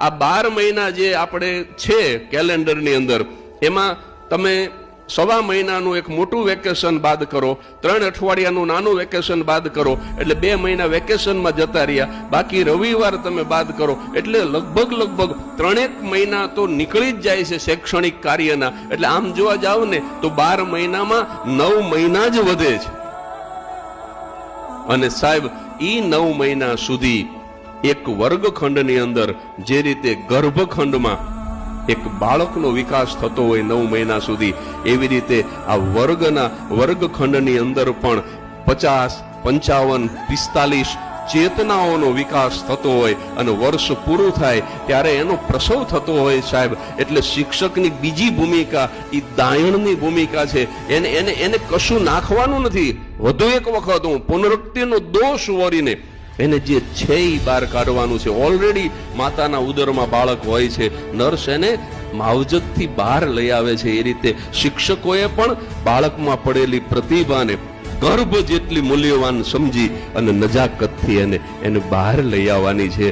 આ બાર મહિના જે આપણે છે કેલેન્ડરની અંદર, એમાં તમે સવા મહિનાનું એક મોટું વેકેશન બાદ કરો, ત્રણ અઠવાડિયાનું નાનું વેકેશન બાદ કરો, એટલે બે મહિના વેકેશનમાં જતા રહ્યા, બાકી રવિવાર તમે બાદ કરો, એટલે લગભગ લગભગ ત્રણેક મહિના તો નીકળી જ જાય છે શૈક્ષણિક કાર્યના, એટલે આમ જોવા જાવ ને, તો બાર મહિનામાં નવ મહિના જ વધે છે. અને સાહેબ, ઈ નવ મહિના સુધી એક વર્ગખંડની અંદર જે રીતે ગર્ભખંડમાં એક બાળકનો વિકાસ થતો હોય નવ મહિના સુધી, એવી રીતે આ વર્ગના વર્ગખંડની અંદર પણ પચાસ, પંચાવન, પિસ્તાલીસ ચેતનાઓનો વિકાસ થતો હોય અને વર્ષ પૂરું થાય ત્યારે એનો પ્રસવ થતો હોય સાહેબ. એટલે શિક્ષકની બીજી ભૂમિકા એ દાયણની ભૂમિકા છે. એને એને એને કશું નાખવાનું નથી. વધુ એક વખત હું પુનરુક્તિનો દોષ વરીને એને જે છે એ બહાર કાઢવાનું છે. ઓલરેડી માતાના ઉદરમાં બાળક હોય છે. નર્સ એને માવજતથી બહાર લઈ આવે છે. એ રીતે શિક્ષકોએ પણ બાળકમાં પડેલી પ્રતિભાને ગર્ભ જેટલી મૂલ્યવાન સમજી અને નજાકતથી એને એને બહાર લઈ આવવાની છે.